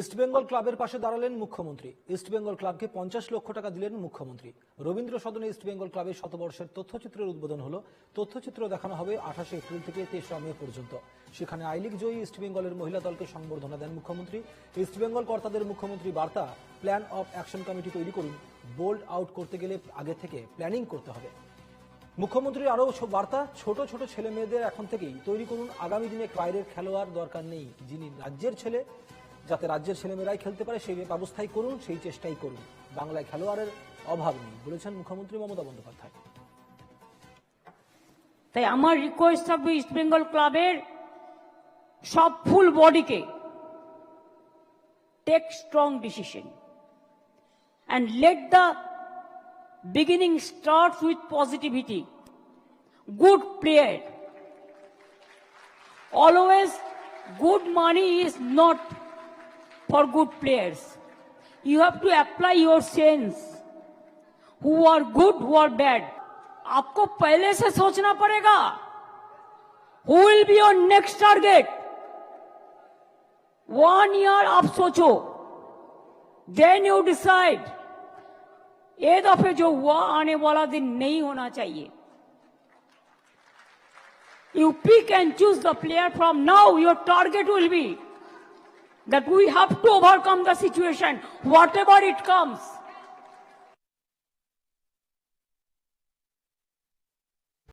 ইস্টবেঙ্গল ক্লাবের পাশে দাঁড়ালেন মুখ্যমন্ত্রী। ইস্টবেঙ্গল ক্লাবকে পঞ্চাশ লক্ষ টাকা দিলেন মুখ্যমন্ত্রী। রবীন্দ্র সদনে ইস্টবেঙ্গল ক্লাবের শতবর্ষের তথ্যচিত্রের উদ্বোধন হলো। তথ্যচিত্র দেখানো হবে আঠাশে এপ্রিল থেকে তেসরা মে পর্যন্ত। সেখানে আই লিগ জয়ী ইস্টবেঙ্গলের মহিলা দলকে সংবর্ধনা দেন মুখ্যমন্ত্রী। ইস্টবেঙ্গল কর্তাদের মুখ্যমন্ত্রী বার্তা প্ল্যান অফ অ্যাকশন কমিটি তৈরি করুন। বোল্ড আউট করতে গেলে আগে থেকে প্ল্যানিং করতে হবে। মুখ্যমন্ত্রীর আরও বার্তা, ছোট ছোট ছেলে মেয়েদের এখন থেকেই তৈরি করুন। আগামী দিনে বাইরের খেলোয়াড় দরকার নেই। যিনি রাজ্যের ছেলে যাতে রাজ্যের ছেলেমেয়েরাই খেলতে পারে, সেই ব্যবস্থাই করুন, সেই চেষ্টাই করুন। বাংলায় খেলোয়াড়ের অভাব নেই, বলেছেন মুখ্যমন্ত্রী মমতা বন্দ্যোপাধ্যায়। তাই আমার রিকোয়েস্ট থাকবে ইস্ট বেঙ্গল ক্লাবের সব full বডিকে take strong decision and let the beginning start with positivity good player always good money is not for good players you have to apply your sense who are good who are bad आपको पहले से सोचना पड़ेगा who will be your next target one year आप सोचो then you decide ये दफे जो हुआ आने वाला दिन नहीं होना चाहिए You pick and choose the player from now. Your target will be that we have to overcome the situation, whatever it comes.